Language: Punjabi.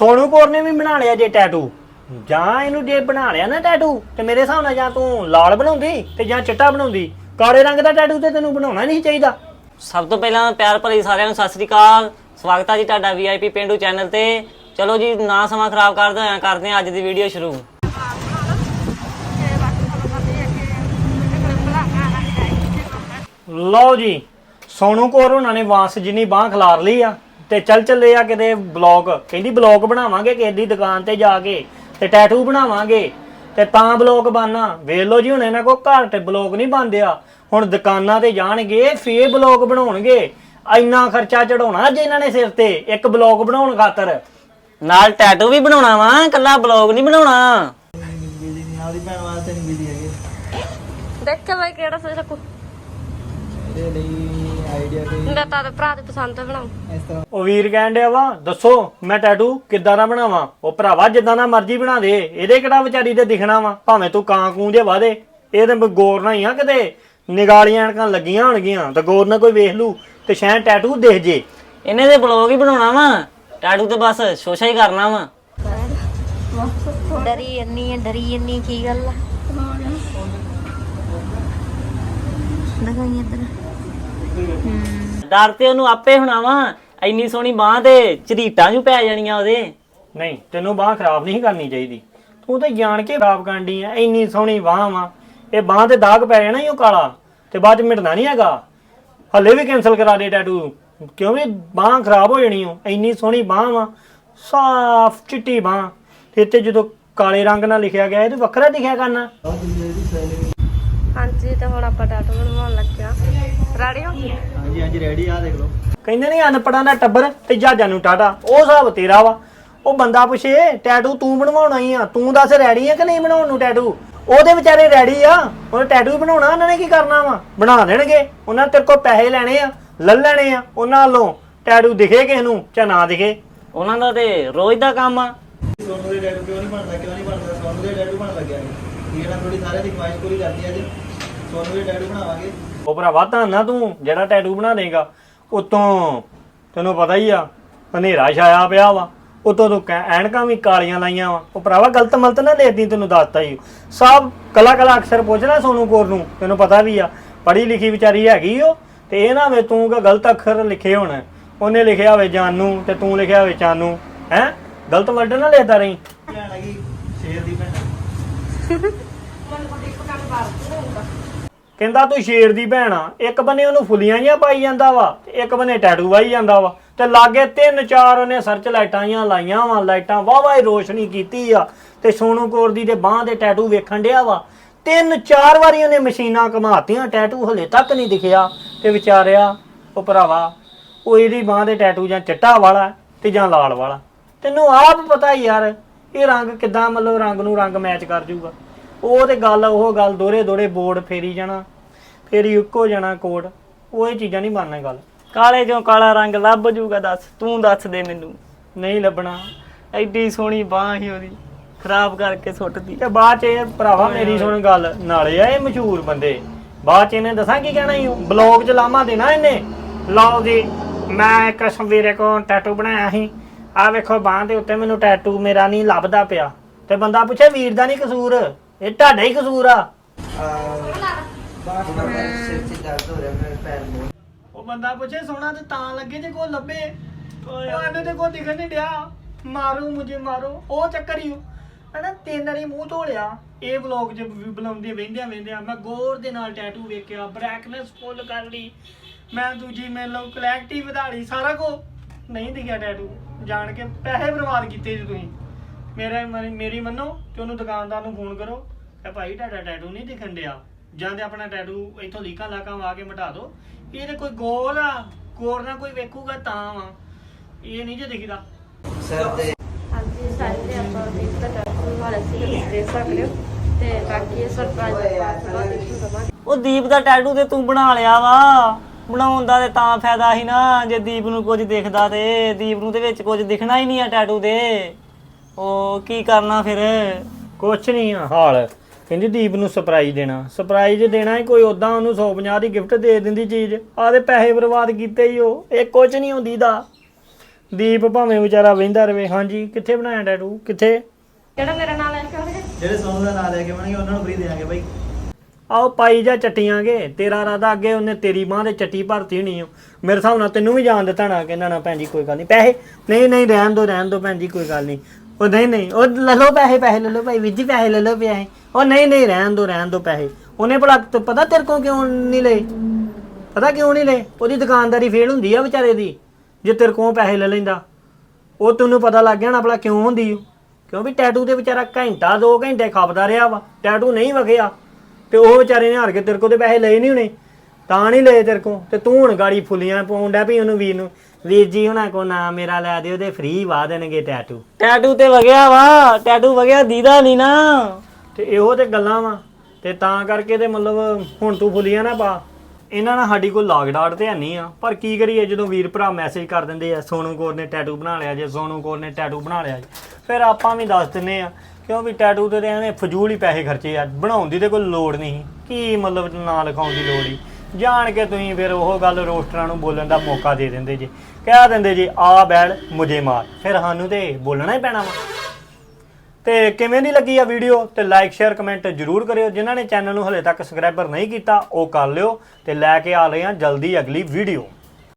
ਸੋਨੂ ਕੌਰ ਨੇ ਵੀ ਬਣਾ ਲਿਆ ਜੇ ਟੈਟੂ ਜਾਂ ਇਹਨੂੰ ਜੇ ਬਣਾ ਲਿਆ ਨਾ ਟੈਟੂ ਤੇ ਮੇਰੇ ਹਿਸਾਬ ਨਾਲ ਜਾਂ ਤੂੰ ਲਾਲ ਬਣਾਉਂਦੀ ਤੇ ਜਾਂ ਚਿੱਟਾ ਬਣਾਉਂਦੀ। ਕਾਲੇ ਰੰਗ ਦਾ ਟੈਟੂ ਤੇ ਤੈਨੂੰ ਬਣਾਉਣਾ ਨਹੀਂ ਚਾਹੀਦਾ। ਸਭ ਤੋਂ ਪਹਿਲਾਂ ਪਿਆਰ ਭਰੀ ਸਾਰਿਆਂ ਨੂੰ ਸਤਿ ਸ੍ਰੀ ਅਕਾਲ। ਸਵਾਗਤ ਹੈ ਜੀ ਤੁਹਾਡਾ ਵੀਆਈਪੀ ਪਿੰਡੂ ਚੈਨਲ ਤੇ। ਚਲੋ ਜੀ ਨਾ ਸਮਾਂ ਖਰਾਬ ਕਰਦੇ ਹੋਇਆ ਕਰਦੇ ਹਾਂ ਅੱਜ ਦੀ ਵੀਡੀਓ ਸ਼ੁਰੂ। ਲਓ ਜੀ ਸੋਨੂ ਕੌਰ ਉਹਨਾਂ ਨੇ ਵਾਂਸ ਜਿੰਨੀ ਬਾਹ ਖਲਾਰ ਲਈ ਆ। ਤੇ ਚੱਲ ਚੱਲੇ ਆ ਕਿਤੇ ਬਲੌਗ। ਕਹਿੰਦੀ ਬਲੌਗ ਬਣਾਵਾਂਗੇ ਕਿਸੇ ਦੀ ਦੁਕਾਨ ਤੇ ਜਾ ਕੇ ਤੇ ਟੈਟੂ ਬਣਾਵਾਂਗੇ। ਤੇ ਤਾਂ ਬਲੌਗ ਬਣਨਾ। ਵੇਖ ਲਓ ਜੀ ਹੁਣ ਇਹਨਾਂ ਕੋ ਘਰ ਤੇ ਬਲੌਗ ਨਹੀਂ ਬਣਦਿਆ ਹੁਣ ਦੁਕਾਨਾਂ ਤੇ ਜਾਣਗੇ ਫੇਰ ਬਲੌਗ ਬਣਾਉਣਗੇ। ਇੰਨਾ ਖਰਚਾ ਚੜਾਉਣਾ ਅੱਜ ਇਹਨਾਂ ਨੇ ਸਿਰ ਤੇ ਇੱਕ ਬਲੌਗ ਬਣਾਉਣ ਖਾਤਰ। ਨਾਲ ਟੈਟੂ ਵੀ ਬਣਾਉਣਾ ਵਾ ਕੱਲਾ ਬਲੌਗ ਨਹੀਂ ਬਣਾਉਣਾ। ਦੇਖ ਕੇ ਬਾਈ ਕਿਹੜਾ ਸੋਚ ਸਕੂ ਇਹਦੇ ਲਈ ਆਈਡੀਆ ਕੋਈ ਮੈਂ ਤਾਂ ਭਰਾ ਦੀ ਪਸੰਦ ਦਾ ਬਣਾਉ ਇਸ ਤਰ੍ਹਾਂ। ਉਹ ਵੀਰ ਕਹਿਣ ਡਿਆ ਵਾ ਦੱਸੋ ਮੈਂ ਟੈਟੂ ਕਿੱਦਾਂ ਦਾ ਬਣਾਵਾਂ? ਉਹ ਭਰਾਵਾ ਜਿੱਦਾਂ ਦਾ ਮਰਜ਼ੀ ਬਣਾ ਦੇ ਇਹਦੇ ਕਿਹੜਾ ਵਿਚਾਰੀ ਤੇ ਦਿਖਣਾ ਵਾ? ਭਾਵੇਂ ਤੂੰ ਕਾਂ ਕੂੰ ਜੇ ਵਾਦੇ ਇਹ ਤੇ ਗੌਰ ਨਾਲ ਹੀ ਆ ਕਿਤੇ। ਨਿਗਾਲੀਆਂ ਐਨਕਾਂ ਲੱਗੀਆਂ ਹੋਣਗੀਆਂ ਤਾਂ ਗੌਰ ਨਾਲ ਕੋਈ ਵੇਖ ਲੂ ਤੇ ਸ਼ਾਇਦ ਟੈਟੂ ਦਿਖ ਜੇ। ਇਹਨੇ ਤੇ ਬਲੌਗ ਹੀ ਬਣਾਉਣਾ ਵਾ। ਟੈਟੂ ਤੇ ਬਸ ਸ਼ੋਸ਼ਾ ਹੀ ਕਰਨਾ ਵਾ। ਡਰੀ ਇੰਨੀ ਹੈ ਡਰੀ ਇੰਨੀ ਕੀ ਗੱਲ ਆ। ਦਿਖਾਈ ਇੱਧਰ। ਡਰ ਤੇ ਉਹਨੂੰ ਆਪੇ ਹੋਣਾ ਵਾ, ਇੰਨੀ ਸੋਹਣੀ ਬਾਹ ਤੇ ਝਰੀਟਾਂ ਜੂ ਪੈ ਜਾਣੀਆਂ ਉਹਦੇ। ਨਹੀਂ, ਤੈਨੂੰ ਬਾਹ ਖਰਾਬ ਨਹੀਂ ਕਰਨੀ ਚਾਹੀਦੀ। ਤੂੰ ਤਾਂ ਜਾਣ ਕੇ ਖਰਾਬ ਕਰਨੀ ਐ, ਇੰਨੀ ਸੋਹਣੀ ਬਾਹ ਵਾ। ਇਹ ਬਾਹ ਤੇ ਦਾਗ ਪੈ ਜਾਣਾ ਹੀ ਉਹ ਕਾਲਾ, ਤੇ ਬਾਅਦ ਚ ਮਿਟਣਾ ਨਹੀਂ ਹੈਗਾ। ਹੱਲੇ ਵੀ ਕੈਨਸਲ ਕਰਾ ਦੇ ਟੈਟੂ ਕਿਉਂ ਵੀ ਬਾਹ ਖਰਾਬ ਹੋ ਜਾਣੀ ਓ, ਇੰਨੀ ਸੋਹਣੀ ਬਾਹ ਵਾ, ਸਾਫ਼ ਚਿੱਟੀ ਬਾਹ। ਤੇ ਇੱਥੇ ਜਦੋਂ ਕਾਲੇ ਰੰਗ ਨਾਲ ਲਿਖਿਆ ਗਿਆ, ਇਹ ਤੇ ਵੱਖਰਾ ਦਿਖਿਆ ਕਰਨਾ। ਹਾਂਜੀ ਤੇ ਹੁਣ ਆਪਾਂ ਟੈਟੂ ਬਣਵਾਉਣ ਲੱਗਿਆ ਰੈਡੀ ਹੋ? ਹਾਂਜੀ ਹਾਂਜੀ ਰੈਡੀ ਆ ਦੇਖ ਲਓ। ਕਹਿੰਦੇ ਨੇ ਅਨਪੜਾਂ ਦਾ ਟੱਬਰ ਤੇ ਜਹਾਜ਼ਾਂ ਨੂੰ ਟਾਟਾ ਉਹ ਹਿਸਾਬ ਤੇਰਾ ਵਾ। ਉਹ ਬੰਦਾ ਪੁੱਛੇ ਟੈਟੂ ਤੂੰ ਬਣਵਾਉਣਾ ਹੀ ਆ? ਤੂੰ ਦੱਸ ਰੈਡੀ ਆ ਕਿ ਨਹੀਂ ਬਣਾਉਣ ਨੂੰ ਟੈਟੂ ਉਹਦੇ ਵਿਚਾਰੇ ਰੈਡੀ ਆ। ਉਹਨੇ ਟੈਟੂ ਬਣਾਉਣਾ ਉਹਨਾਂ ਨੇ ਕੀ ਕਰਨਾ ਵਾ? ਬਣਾ ਦੇਣਗੇ। ਉਹਨਾਂ ਨੇ ਤੇਰੇ ਕੋਲ ਪੈਸੇ ਲੈਣੇ ਆ ਲੈ ਲੈਣੇ ਆ। ਉਹਨਾਂ ਵੱਲੋਂ ਟੈਟੂ ਦਿਖੇ ਕਿਸ ਨੂੰ ਜਾਂ ਨਾ ਦਿਖੇ? ਉਹਨਾਂ ਦਾ ਤੇ ਰੋਜ਼ ਦਾ ਕੰਮ ਆ। ਸੋਨੂ ਦੇ ਡੈਡੂ ਕਿਉਂ ਨਹੀਂ ਬਣਦਾ? ਕਿਉਂ ਨਹੀਂ ਬਣਦਾ? ਸੋਨੂ ਦੇ ਡੈਡੂ ਬਣ ਲੱਗਿਆ ਜੀ ਇਹ ਨਾ ਥੋੜੀ ਸਾਰੇ ਦੀ ਖੁਆਇਸ਼ ਪੂਰੀ ਕਰਦੀ ਹੈ ਜੀ ਸੋਨੂ ਦੇ ਡੈਡੂ ਬਣਾਵਾਂਗੇ। ਉਹ ਭਰਾਵਾ ਤਾਂ ਨਾ ਤੂੰ ਜਿਹੜਾ ਟੈਟੂ ਬਣਾ ਦੇਗਾ। ਉਤੋਂ ਤੈਨੂੰ ਪਤਾ ਹੀ ਆ ਹਨੇਰਾ ਛਾਇਆ ਪਿਆ ਵਾ। ਉਤੋਂ ਤੂੰ ਕਹਿ- ਐਨਕਾਂ ਵੀ ਕਾਲੀਆਂ ਲਾਈਆਂ ਵਾ। ਉਹ ਭਰਾਵਾ ਗਲਤ ਮਲਤ ਨਾ ਲੈਦੀ ਤੈਨੂੰ ਦੱਸਤਾ ਹੀ। ਸਭ ਕਲਾ ਕਲਾ ਅਕਸਰ ਪੁੱਛਣਾ ਸੋਨੂ ਕੋਰ ਨੂੰ ਤੈਨੂੰ ਪਤਾ ਵੀ ਆ। ਪੜ੍ਹੀ ਲਿਖੀ ਵਿਚਾਰੀ ਹੈਗੀ ਉਹ ਤੇ ਇਹ ਨਾ ਵੇ ਤੂੰ ਕਿ ਗਲਤ ਅੱਖਰ ਲਿਖੇ ਹੋਣ। ਉਹਨੇ ਲਿਖਿਆ ਹੋਵੇ ਜਾਨੂ ਤੇ ਤੂੰ ਲਿਖਿਆ ਹੋਵੇ ਚਾਨੂ। ਹੈ? ਗਲਤ ਵਰਡ ਨਾ ਲਿਖਦਾ ਰਹੀਂ। ਭੈਣ ਹੈਗੀ ਸ਼ੇਰ ਦੀ ਭੈਣ। ਕਹਿੰਦਾ ਤੂੰ ਸ਼ੇਰ ਦੀ ਭੈਣ ਆ। ਇੱਕ ਬੰਨੇ ਉਹਨੂੰ ਫੁੱਲੀਆਂ ਜਿਹੀਆਂ ਪਾਈ ਜਾਂਦਾ ਵਾ ਤੇ ਇੱਕ ਬੰਨੇ ਟੈਟੂ ਵਾਈ ਜਾਂਦਾ ਵਾ। ਤੇ ਲਾਗੇ ਤਿੰਨ ਚਾਰ ਉਹਨੇ ਸਰਚ ਲਾਈਟਾਂ ਜਿਹੀਆਂ ਲਾਈਆਂ ਵਾ, ਲਾਈਟਾਂ ਵਾਹ ਵਾਹ ਰੋਸ਼ਨੀ ਕੀਤੀ ਆ। ਤੇ ਸੋਨੂ ਕੌਰ ਦੀ ਤੇ ਬਾਹ ਦੇ ਟੈਟੂ ਵੇਖਣ ਡਿਆ ਵਾ। ਤਿੰਨ ਚਾਰ ਵਾਰੀ ਉਹਨੇ ਮਸ਼ੀਨਾਂ ਘਮਾਤੀਆਂ ਟੈਟੂ ਹਲੇ ਤੱਕ ਨਹੀਂ ਦਿਖਿਆ। ਤੇ ਵਿਚਾਰਿਆ, ਉਹ ਭਰਾਵਾ, ਉਹ ਇਹਦੀ ਬਾਹ ਦੇ ਟੈਟੂ ਜਾਂ ਚਿੱਟਾ ਵਾਲਾ ਤੇ ਜਾਂ ਲਾਲ ਵਾਲਾ? ਤੈਨੂੰ ਆਪ ਪਤਾ ਹੀ ਯਾਰ, ਇਹ ਰੰਗ ਕਿਦਾਂ ਮਤਲਬ ਰੰਗ ਨੂੰ ਰੰਗ ਮੈਚ ਕਰ ਜੂਗਾ। ਉਹ ਤੇ ਗੱਲ ਉਹ ਗੱਲ ਦੋਰੇ ਦੋਰੇ ਬੋਰਡ ਫੇਰੀ ਜਾਣਾ ਫੇਰੀ ਇੱਕੋ ਜਾਣਾ ਕੋਡ ਉਹ ਇਹ ਚੀਜ਼ਾਂ ਨਹੀਂ ਮੰਨਣਾ ਗੱਲ। ਕਾਲੇ ਚੋਂ ਕਾਲਾ ਰੰਗ ਲੱਭ ਜੂਗਾ ਦੱਸ ਤੂੰ ਦੱਸ ਦੇ ਮੈਨੂੰ। ਨਹੀਂ ਲੱਭਣਾ ਐਡੀ ਸੋਹਣੀ ਬਾਹ ਸੀ ਉਹਦੀ ਖਰਾਬ ਕਰਕੇ ਸੁੱਟਦੀ ਤੇ ਬਾਅਦ ਚ ਇਹ ਭਰਾਵਾ ਮੇਰੀ ਸੁਣ ਗੱਲ ਨਾਲੇ ਆ ਇਹ ਮਸ਼ਹੂਰ ਬੰਦੇ। ਬਾਅਦ ਚ ਇਹਨੇ ਦੱਸਾਂ ਕੀ ਕਹਿਣਾ ਉਹ ਬਲੌਗ ਚ ਲਾਮਾ ਦੇਣਾ ਇਹਨੇ? ਲਓ ਜੀ ਮੈਂ ਇੱਕ ਸਵੇਰੇ ਕੋ ਟੈਟੂ ਬਣਾਇਆ ਸੀ। ਆ ਵੇਖੋ ਬਾਂਹ ਦੇ ਉੱਤੇ ਮੈਨੂੰ ਟੈਟੂ ਮੇਰਾ ਨਹੀਂ ਲੱਭਦਾ ਪਿਆ। ਤੇ ਬੰਦਾ ਪੁੱਛੇ ਵੀਰ ਦਾ ਨਹੀਂ ਕਸੂਰ? ਇਹ ਤੁਹਾਡਾ ਹੀ ਕਸੂਰ ਆ। ਬਾਹਰ ਸਿਰ ਚ ਦਰਦ ਹੋ ਰਿਹਾ ਮੇਰੇ ਪੈਰ ਨੂੰ ਉਹ ਬੰਦਾ ਪੁੱਛੇ ਸੋਨਾ ਤੇ ਤਾਂ ਲੱਗੇ ਜੇ ਕੋ ਲੱਭੇ। ਉਹ ਇਹਨੂੰ ਤੇ ਕੋ ਦਿਖਣ ਨਹੀਂ ਡਿਆ। ਮਾਰੋ ਮੁਝੇ ਮਾਰੋ, ਉਹ ਚੱਕਰ ਹੀ ਹਨਾ, ਤਿੰਨ ਵਾਰੀ ਮੂੰਹ ਧੋ ਲਿਆ ਇਹ ਵਲੌਗ ਚ ਵੀ ਬੁਲਾਉਂਦੇ ਵੇਂਦਿਆਂ ਵੇਂਦਿਆਂ ਮੈਂ ਗੌਰ ਦੇ ਨਾਲ ਟੈਟੂ ਵੇਖਿਆ ਬ੍ਰੈਕਨੈਸ ਫੁੱਲ ਕਰ ਲਈ। ਮੈਂ ਦੂਜੀ ਮੈਨੂੰ ਲੋ ਕਲੈਕਟੀ ਵਧਾ ਲਈ, ਸਾਰਾ ਕੋ ਨਹੀਂ ਦਿਖਿਆ ਟੈਟੂ ਜਾਣ ਕੇ ਪੈਸੇ ਬਰਬਾਦ ਕੀਤੇ ਜੀ ਤੁਸੀਂ। ਮੇਰਾ ਮੇਰੀ ਮੰਨੋ ਤੇ ਉਹਨੂੰ ਦੁਕਾਨਦਾਰ ਨੂੰ ਫੋਨ ਕਰੋ। ਕਿ ਭਾਈ ਤੁਹਾਡਾ ਟੈਟੂ ਨਹੀਂ ਦਿਖਣ ਡਿਆ। ਜਾਂ ਤੇ ਆਪਣਾ ਟੈਟੂ ਇੱਥੋਂ ਲੀਕਾਂ ਲਾਕਾਂ ਵਾ ਕੇ ਮਿਟਾ ਦਿਓ ਇਹ ਤੇ ਕੋਈ ਗੋਲ ਆ ਗੋਰ ਨਾਲ ਕੋਈ ਵੇਖੂਗਾ ਤਾਂ ਵਾ। ਇਹ ਨਹੀਂ ਜੇ ਦਿਖਦਾ। ਸਿਰ ਤੇ ਹਾਂਜੀ ਸਾਰੇ ਆਪਾਂ ਤਾਂ ਟੈਟੂ ਬਣਵਾ ਲਿਆ ਸੀ ਤੁਸੀਂ ਦੇਖ ਸਕਦੇ ਹੋ। ਤੇ ਬਾਕੀ ਇਹ ਸਰਪ੍ਰਾਈਜ਼ ਦਾ ਥੋੜਾ ਦੇਖੋ ਦਵਾਂਗੇ ਉਹ ਦੀਪ ਦਾ ਟੈਟੂ ਤੇ ਤੂੰ ਬਣਾ ਲਿਆ ਵਾ। ਬਣਾਉਣ ਦਾ ਤੇ ਤਾਂ ਫਾਇਦਾ ਸੀ ਨਾ ਜੇ ਦੀਪ ਨੂੰ ਕੁਝ ਦਿਖਦਾ ਤੇ। ਦੀਪ ਨੂੰ ਤੇ ਵਿੱਚ ਕੁਝ ਦਿਖਣਾ ਹੀ ਨਹੀਂ ਆ ਟੈਟੂ ਦੇ ਉਹ ਕੀ ਕਰਨਾ ਫਿਰ? ਕੁਛ ਨਹੀਂ ਆ ਹਾਲ। ਕਹਿੰਦੀ ਦੀਪ ਨੂੰ ਸਰਪ੍ਰਾਈਜ਼ ਦੇਣਾ। ਸਰਪ੍ਰਾਈਜ਼ ਦੇਣਾ ਹੀ ਕੋਈ ਉਦਾਂ ਉਹਨੂੰ 150 ਦੀ ਗਿਫਟ ਦੇ ਦਿੰਦੀ ਚੀਜ਼। ਆਦੇ ਪੈਸੇ ਬਰਬਾਦ ਕੀਤੇ ਹੀ ਉਹ। ਇਹ ਕੁਛ ਨਹੀਂ ਹੁੰਦੀ ਦਾ। ਦੀਪ ਭਾਵੇਂ ਵਿਚਾਰਾ ਵਹਿੰਦਾ ਰਵੇ। ਹਾਂਜੀ ਕਿੱਥੇ ਬਣਾਇਆ ਟੈਟੂ ਕਿੱਥੇ? ਜਿਹੜਾ ਮੇਰਾ ਨਾਲ ਲੈ ਕੇ ਆਉਣਗੇ ਜਿਹੜੇ ਸੋਨੂ ਦਾ ਨਾਂ ਲੈ ਕੇ ਆਉਣਗੇ ਉਹਨਾਂ ਨੂੰ ਫ੍ਰੀ ਦੇਵਾਂਗੇ ਬਾਈ। ਆਓ ਪਾਈ ਜਾ ਚੱਟੀਆਂਗੇ ਤੇਰਾ ਰਾਦਾ ਅੱਗੇ ਉਹਨੇ ਤੇਰੀ ਬਾਹ ਦੇ ਚੱਟੀ ਭਰਤੀ ਹੋਣੀ ਓ ਮੇਰੇ ਹਿਸਾਬ ਨਾਲ ਤੈਨੂੰ ਵੀ ਜਾਣ ਦਿੱਤਾ ਨਾ ਕਹਿੰਦਾ ਨਾ ਭੈਣ ਜੀ ਕੋਈ ਗੱਲ ਨਹੀਂ। ਪੈਸੇ? ਨਹੀਂ ਨਹੀਂ ਰਹਿਣ ਦੋ ਰਹਿਣ ਦੋ ਭੈਣ ਜੀ ਕੋਈ ਗੱਲ ਨਹੀਂ। ਉਹ ਨਹੀਂ ਨਹੀਂ, ਉਹ ਲੈ ਲਓ ਪੈਸੇ ਪੈਸੇ ਲੈ ਲਓ ਭਾਈ, ਵੀਰ ਜੀ ਪੈਸੇ ਲੈ ਲਓ ਪੈਸੇ ਉਹ ਨਹੀਂ ਨਹੀਂ, ਰਹਿਣ ਦੋ ਰਹਿਣ ਦੋ ਪੈਸੇ। ਉਹਨੇ ਭਲਾ ਤੈਨੂੰ ਪਤਾ ਤੇਰੇ ਕੋਲ ਕਿਉਂ ਨਹੀਂ ਲਏ? ਪਤਾ ਕਿਉਂ ਨਹੀਂ ਲਏ? ਉਹਦੀ ਦੁਕਾਨਦਾਰੀ ਫੇਲ ਹੁੰਦੀ ਆ ਵਿਚਾਰੇ ਦੀ, ਜੇ ਤੇਰੇ ਕੋਲ ਪੈਸੇ ਲੈ ਲੈਂਦਾ। ਉਹ ਤੈਨੂੰ ਪਤਾ ਲੱਗ ਗਿਆ ਨਾ ਭਲਾ ਕਿਉਂ ਹੁੰਦੀ ਓ। ਕਿਉਂ ਵੀ ਟੈਟੂ ਤੇ ਵਿਚਾਰਾ ਘੰਟਾ 2 ਘੰਟੇ ਖਪਦਾ ਰਿਹਾ ਵਾ। ਟੈਟੂ ਨਹੀਂ ਵਗਿਆ। ਤੇ ਉਹ ਵਿਚਾਰੇ ਨੇ ਹਾਰ ਕੇ ਤੇਰੇ ਕੋਲ ਤੇ ਪੈਸੇ ਲਏ ਨਹੀਂ ਹੋਣੇ। ਤਾਂ ਨਹੀਂ ਲਏ ਤੇਰੇ ਕੋਲ। ਤੇ ਤੂੰ ਹੁਣ ਗਾੜੀ ਫੁੱਲੀਆਂ ਪਾਉਣ ਡਿਆ ਵੀ ਉਹਨੂੰ ਵੀਰ ਨੂੰ। ਵੀਰ ਜੀ ਹੁਣਾਂ ਕੋ ਨਾ ਮੇਰਾ ਲੈ ਦਿਓ ਤੇ ਫ੍ਰੀ ਵਾ ਦੇਣਗੇ ਟੈਟੂ ਟੈਟੂ ਤੇ ਵਗਿਆ ਵਾ ਟੈਟੂ ਵਗਿਆ ਦੀਦਾ ਨਹੀਂ ਨਾ। ਤੇ ਇਹੋ ਤੇ ਗੱਲਾਂ ਵਾ। ਤੇ ਤਾਂ ਕਰਕੇ ਤੇ ਮਤਲਬ ਹੁਣ ਤੂੰ ਫੁੱਲੀਆਂ ਨਾ ਪਾ। ਇਹਨਾਂ ਨਾਲ ਸਾਡੀ ਕੋਈ ਲਾਗ ਡਾਟ ਤੇ ਨਹੀਂ ਆ। ਪਰ ਕੀ ਕਰੀਏ ਜਦੋਂ ਵੀਰ ਭਰਾ ਮੈਸੇਜ ਕਰ ਦਿੰਦੇ ਆ ਸੋਨੂ ਕੋਰ ਨੇ ਟੈਟੂ ਬਣਾ ਲਿਆ ਜੇ ਸੋਨੂ ਕੋਰ ਨੇ ਟੈਟੂ ਬਣਾ ਲਿਆ ਜੀ। ਫਿਰ ਆਪਾਂ ਵੀ ਦੱਸ ਦਿੰਨੇ ਆ ਕਿਉਂ ਵੀ ਟੈਟੂ ਤੇ ਤਾਂ ਐਵੇਂ ਫਜ਼ੂਲ ਹੀ ਪੈਸੇ ਖਰਚੇ ਆ। ਬਣਾਉਣ ਦੀ ਤੇ ਕੋਈ ਲੋੜ ਨਹੀਂ। ਕੀ ਮਤਲਬ ਨਾਂ ਲਿਖਾਉਣ ਦੀ ਲੋੜ ਹੀ। ਜਾਣ ਕੇ ਤੁਸੀਂ ਫਿਰ ਉਹ ਗੱਲ ਰੋਸਟਰਾਂ ਨੂੰ ਬੋਲਣ ਦਾ ਮੌਕਾ ਦੇ ਦਿੰਦੇ ਜੀ। ਕਹਿ ਦਿੰਦੇ ਜੀ, ਆ ਬੈਲ, ਮੁਝੇ ਮਾਰ। ਫਿਰ ਸਾਨੂੰ ਤੇ ਬੋਲਣਾ ਹੀ ਪੈਣਾ ਵਾ। ਤੇ ਕਿਵੇਂ ਦੀ ਲੱਗੀ ਆ ਵੀਡੀਓ? ਤੇ ਲਾਈਕ ਸ਼ੇਅਰ ਕਮੈਂਟ ਜਰੂਰ ਕਰਿਓ। ਜਿਨ੍ਹਾਂ ਨੇ ਚੈਨਲ ਨੂੰ ਹਲੇ ਤੱਕ ਸਬਸਕ੍ਰਾਈਬਰ ਨਹੀਂ ਕੀਤਾ, ਉਹ ਕਰ ਲਿਓ ਤੇ ਲੈ ਕੇ ਆ ਰਹੇ ਹਾਂ ਜਲਦੀ ਅਗਲੀ ਵੀਡੀਓ